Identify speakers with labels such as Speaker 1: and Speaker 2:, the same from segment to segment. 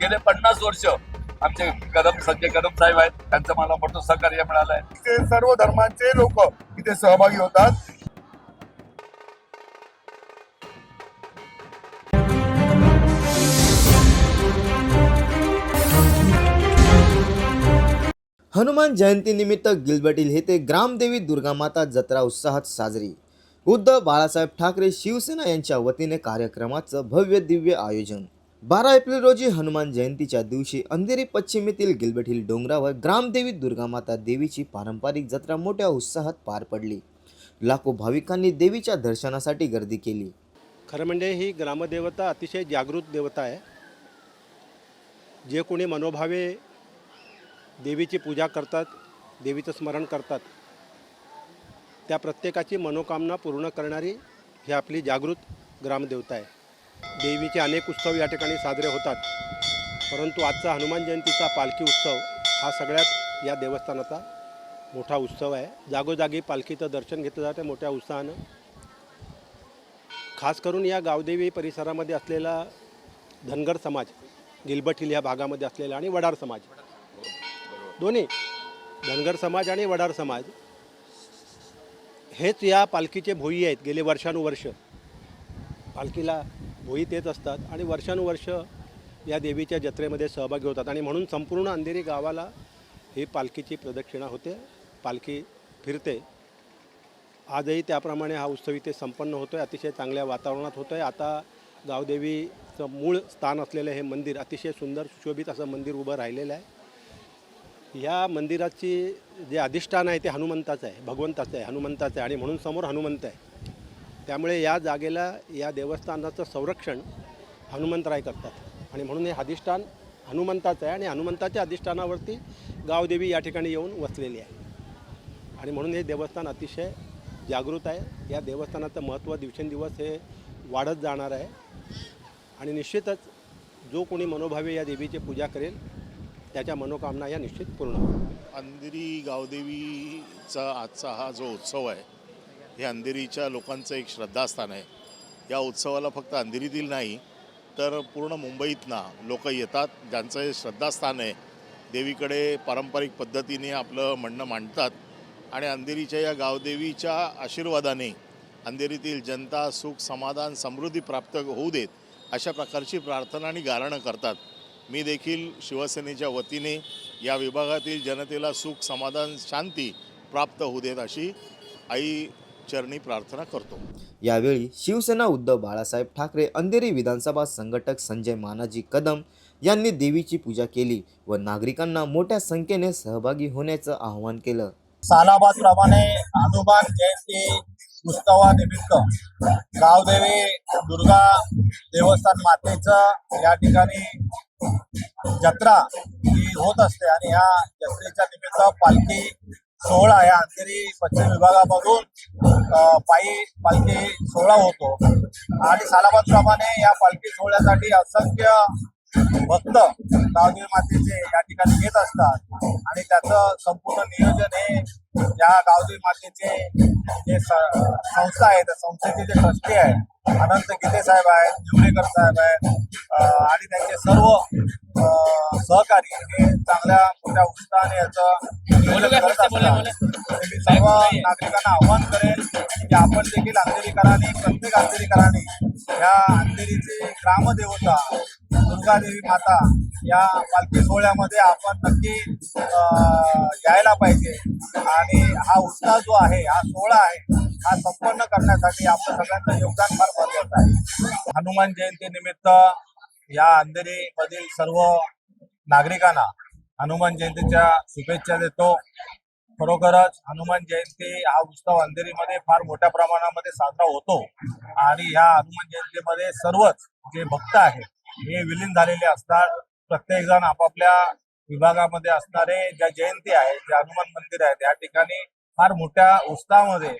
Speaker 1: गेले पन्नास वर्ष. आमचे कदम संजय कदम साहेब आहेत त्यांचं मला मोठं सहकार्य मिळालं आहे
Speaker 2: ते सर्व धर्मांचे लोक इथे सहभागी होतात.
Speaker 3: हनुमान जयंतीनिमित्त गिलबेटील येथे ग्रामदेवी दुर्गामाता जत्रा उत्साहात साजरी. उद्धव बाळासाहेब ठाकरे शिवसेना यांच्या वतीने कार्यक्रमाचं भव्य दिव्य आयोजन. बारा एप्रिल रोजी हनुमान जयंतीच्या दिवशी अंधेरी पश्चिमेतील गिलबेटील डोंगरावर ग्रामदेवी दुर्गामाता देवीची पारंपरिक जत्रा मोठ्या उत्साहात पार पडली. लाखो भाविकांनी देवीच्या दर्शनासाठी गर्दी केली.
Speaker 4: खरं म्हणजे ही ग्रामदेवता अतिशय जागृत देवता आहे. जे कोणी मनोभावे देवीची पूजा करतात देवीचं स्मरण करतात त्या प्रत्येकाची मनोकामना पूर्ण करणारी ही आपली जागृत ग्रामदेवता आहे. देवीचे अनेक उत्सव या ठिकाणी साजरे होतात. परंतु आजचा हनुमान जयंतीचा पालखी उत्सव हा सगळ्यात या देवस्थानाचा मोठा उत्सव आहे. जागोजागी पालखीचं दर्शन घेतलं जातं मोठ्या उत्साहानं. खास करून या गावदेवी परिसरामध्ये असलेला धनगर समाज गिलबट हिल या भागामध्ये असलेला आणि वडार समाज. दोन्ही धनगर समाज आणि वडार समाज हेच या पालखीचे भोई आहेत गेले वर्षानुवर्ष. पालखीला होई येत असतात आणि वर्षानुवर्ष या देवीच्या जत्रेमध्ये सहभागी होतात. आणि म्हणून संपूर्ण अंधेरी गावाला ही पालखीची प्रदक्षिणा होते पालखी फिरते. आजही त्याप्रमाणे हा उत्सव इथे संपन्न होतो आहे अतिशय चांगल्या वातावरणात होतो आहे आता गावदेवीचं मूळ स्थान असलेलं हे मंदिर अतिशय सुंदर सुशोभित असं मंदिर उभं राहिलेलं आहे. या मंदिराची जे अधिष्ठान आहे ते हनुमंताचं आहे भगवंताचं आहे हनुमंताचं आहे आणि म्हणून समोर हनुमंत आहे. त्यामुळे या जागेला या देवस्थानाचं संरक्षण हनुमंतराय करतात. आणि म्हणून हे अधिष्ठान हनुमंताचं आहे आणि हनुमंताच्या अधिष्ठानावरती गावदेवी या ठिकाणी येऊन वसलेली आहे. आणि म्हणून हे देवस्थान अतिशय जागृत आहे. या देवस्थानाचं महत्त्व दिवसेंदिवस हे वाढत जाणार आहे. आणि निश्चितच जो कोणी मनोभावे या देवीची पूजा करेल त्याच्या मनोकामना या निश्चित पूर्ण होतील.
Speaker 5: अंधेरी गावदेवीचा आजचा हा जो उत्सव आहे हे अंधेरीच्या लोकांचं एक श्रद्धास्थान आहे. या उत्सवाला फक्त अंधेरीतील नाही तर पूर्ण मुंबईतनं लोक येतात. ज्यांचं हे श्रद्धास्थान आहे देवीकडे पारंपरिक पद्धतीने आपलं म्हणणं मांडतात. आणि अंधेरीच्या या गावदेवीच्या आशीर्वादाने अंधेरीतील जनता सुख समाधान समृद्धी प्राप्त होऊ देत अशा प्रकारची प्रार्थना आणि गारणं करतात. मी देखील शिवसेनेच्या वतीने या विभागातील जनतेला सुख समाधान शांती प्राप्त होऊ देत अशी आई चरणी प्रार्थना करतो.
Speaker 3: यावेळी शिवसेना उद्धव बाळासाहेब ठाकरे अंधेरी विधानसभा संघटक संजय मानाजी कदम यांनी देवीची पूजा केली व नागरिकांना मोठ्या संख्येने सहभागी होण्याचं आवाहन केलं.
Speaker 2: सालाबादप्रमाणे हनुमान जयंती उत्सवानिमित्त गावदेवी दुर्गा देवस्थान मातेचं या ठिकाणी जत्रा ही होत असते आणि या जत्रेच्या निमित्त पालखी सोहळा या अंधेरी पश्चिम विभागामधून पायी पालखी सोहळा होतो. आणि सालाबादप्रमाणे या पालखी सोहळ्यासाठी असंख्य भक्त गावदेवी मातेचे या ठिकाणी येत असतात. आणि त्याचं संपूर्ण नियोजन हे या गावदेवी मातेचे जे संस्था आहे त्या संस्थेचे जे ट्रस्टी आहेत अनंत गीते साहेब आहेत निवडेकर साहेब आहेत आणि त्यांचे सर्व सहकारी हे चांगल्या मोठ्या उत्साहाने याचं सर्व नागरिकांना आव्हान करेन की आपण देखील अंधेरीकरांनी प्रत्येक अंधेरीकरांनी या अंधेरीची ग्रामदेवता दुर्गादेवी माता या पालखी सोहळ्यामध्ये आपण नक्की यायला पाहिजे. आणि हा उत्साह जो आहे हा सोहळा आहे हा संपन्न करण्यासाठी आपलं सगळ्यांचं योगदान फार महत्वाचं आहे. हनुमान जयंती निमित्त या अंधेरी मधील सर्व नागरिकांना हनुमान जयंतीच्या शुभेच्छा देतो. खरोखरच हनुमान जयंती हा उत्सव अंधेरीमध्ये फार मोठ्या प्रमाणामध्ये साजरा होतो. आणि ह्या हनुमान जयंतीमध्ये सर्वच जे भक्त आहेत हे विलीन झालेले असतात. प्रत्येक जण आपापल्या विभागामध्ये असणारे ज्या जयंती आहे जे हनुमान मंदिर आहे त्या ठिकाणी फार मोठ्या उत्साहामध्ये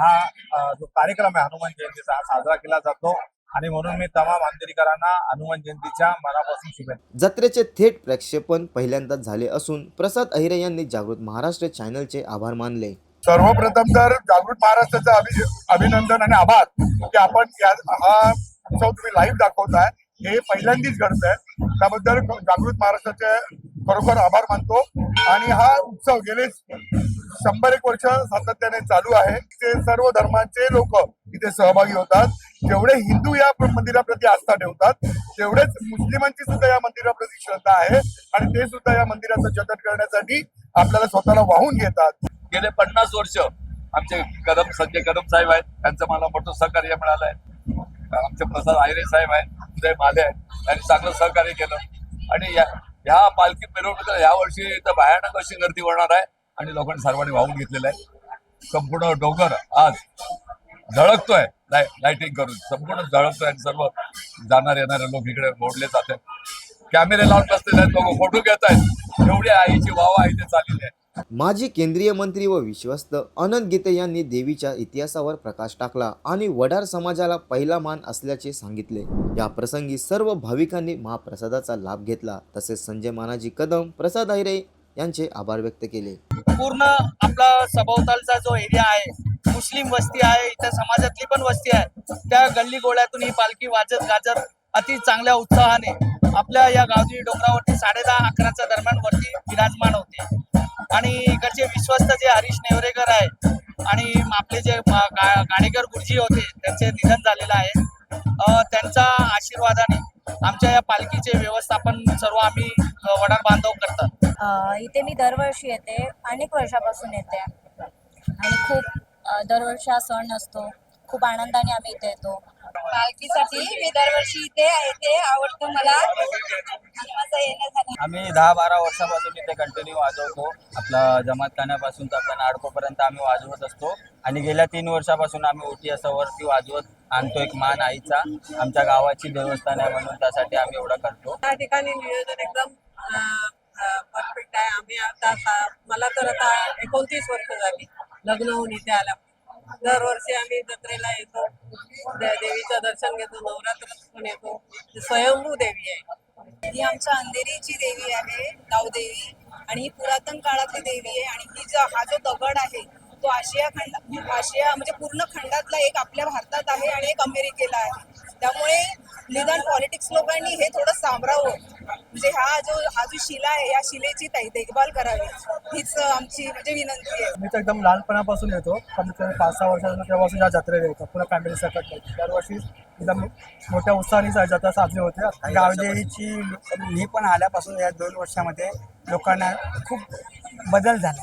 Speaker 2: हा जो कार्यक्रम आहे हनुमान जयंतीचा हा साजरा केला जातो. आणि म्हणून मी तमाम अंधेरीकरांना हनुमान जयंतीच्या मनापासून शुभेच्छा.
Speaker 3: जत्रेचे थेट प्रक्षेपण पहिल्यांदाच झाले असून प्रसाद अहिरे यांनी जागृत महाराष्ट्र चॅनलचे आभार मानले.
Speaker 2: सर्वप्रथम तर जागृत महाराष्ट्राचं अभि अभिनंदन आणि आभार की आपण या हा उत्सव तुम्ही लाईव्ह दाखवताय. हे पहिल्यांदाच घडतंय.
Speaker 6: त्याबद्दल जागृत महाराष्ट्राचे खरोखर आभार मानतो. आणि हा उत्सव गेले शंभर एक वर्ष सातत्याने चालू आहे. ते सर्व धर्मांचे लोक इथे सहभागी होतात. जेवढे हिंदू या मंदिराप्रती आस्था ठेवतात तेवढेच मुस्लिमांची सुद्धा या मंदिराप्रती श्रद्धा आहे. आणि ते सुद्धा या मंदिराचं जतन करण्यासाठी आपल्याला स्वतःला वाहून घेतात.
Speaker 1: गेले पन्नास वर्ष आमचे कदम संजय कदम साहेब आहेत त्यांचं मला मोठं सहकार्य मिळालंय. आमचे प्रसाद आयरे साहेब आहेत उदय माले आहेत त्यांनी चांगलं सहकार्य केलं. आणि या ह्या पालखी मिरवणुकीला या वर्षी तर भयानक अशी गर्दी होणार आहे आणि लोकांनी सर्वांनी वाहून घेतलेलं आहे. संपूर्ण डोंगर आज झळकतोय लाय लाइटिंग करून. संपूर्ण झळकतोय आणि सर्व जाणारे येणारे लोक इकडे ओढले जात. आहेत कॅमेरे लावून बसलेले आहेत लोक फोटो घेत आहेत. एवढी आईची वावा इथे चाललेली आहे.
Speaker 3: माजी केंद्रीय मंत्री व विश्वस्त अनंत गीते यांनी देवीच्या इतिहासावर प्रकाश टाकला आणि वडार समाजाला पहिला मान असल्याचे सांगितले. या प्रसंगी सर्व भाविकांनी महाप्रसादाचा लाभ घेतला. तसेच संजय मानाजी कदम प्रसाद आहिरे यांचे आभार व्यक्त केले.
Speaker 7: पूर्ण आपला सभोवतालचा जो एरिया आहे मुस्लिम वस्ती आहे इथं समाजातली पण वस्ती आहे. त्या गल्ली गोळ्यातून ही पालखी वाजत गाजत अति चांगल्या उत्साहाने आपल्या या गावजी डोंगरावरती साडे दहा अकराच्या दरम्यान वरती विराजमान होते. आणि इकडचे विश्वस्त जे हरीश नेवरेकर आहे आणि आपले जे गाणेकर गुरुजी होते त्यांचे निधन झालेलं आहे. त्यांचा त्यांच्या आशीर्वादाने आमच्या या पालखीचे व्यवस्थापन सर्व आम्ही वडार बांधव करतात.
Speaker 8: इथे मी दरवर्षी येते अनेक वर्षापासून येते. आणि खूप दरवर्षी हा सण असतो. खूप आनंदाने आम्ही इथे येतो.
Speaker 9: पालखीसाठी मी दरवर्षी इथे येते आवडतं मला. आणि माझं येणं झालं.
Speaker 10: आम्ही दहा बारा वर्षापासून इथे कंटिन्यू वाजवतो. आपला जमात खाण्यापासून तर आपल्या नाडकोपर्यंत आम्ही वाजवत असतो. आणि गेल्या तीन वर्षापासून आम्ही ओटी असं वरती वाजवत आणतो एक मान आईचा. आमच्या गावाची देवस्थान आहे म्हणून त्यासाठी आम्ही एवढं करतो.
Speaker 9: त्या ठिकाणी नियोजन एकदम परफेक्ट आहे. आम्ही आता मला तर आता एकोणतीस वर्ष झाली. लग्न होऊन इथे आला. दरवर्षी आम्ही जत्रेला येतो. देवीचं दर्शन घेतो नवरात्रात पण येतो. स्वयंभू देवी आहे.
Speaker 8: ही आमच्या अंधेरीची देवी आहे गावदेवी आणि ही पुरातन काळातली देवी आहे. आणि ही जो हा जो दगड आहे तो आशिया खंड आशिया म्हणजे पूर्ण खंडातला एक आपल्या भारतात आहे आणि एक अमेरिकेला आहे. त्यामुळे निदान पॉलिटिक्स लोकांनी हे थोडं सावरावं म्हणजे हा जो हा जो शिला आहे या शिलेची ताई देखभाल करावी. हीच आमची म्हणजे विनंती आहे.
Speaker 11: मी तर एकदम लहानपणापासून येतो. कमीत कमी पाच सहा वर्षापासून तेव्हापासून या जत्रेला येतो. पुन्हा फॅमिली सकट दरवर्षी एकदम मोठ्या उत्साहाने सा- जत्रा साजरी होते. गावदेवीची मी पण आल्यापासून या दोन वर्षामध्ये लोकांना खूप बदल झाला.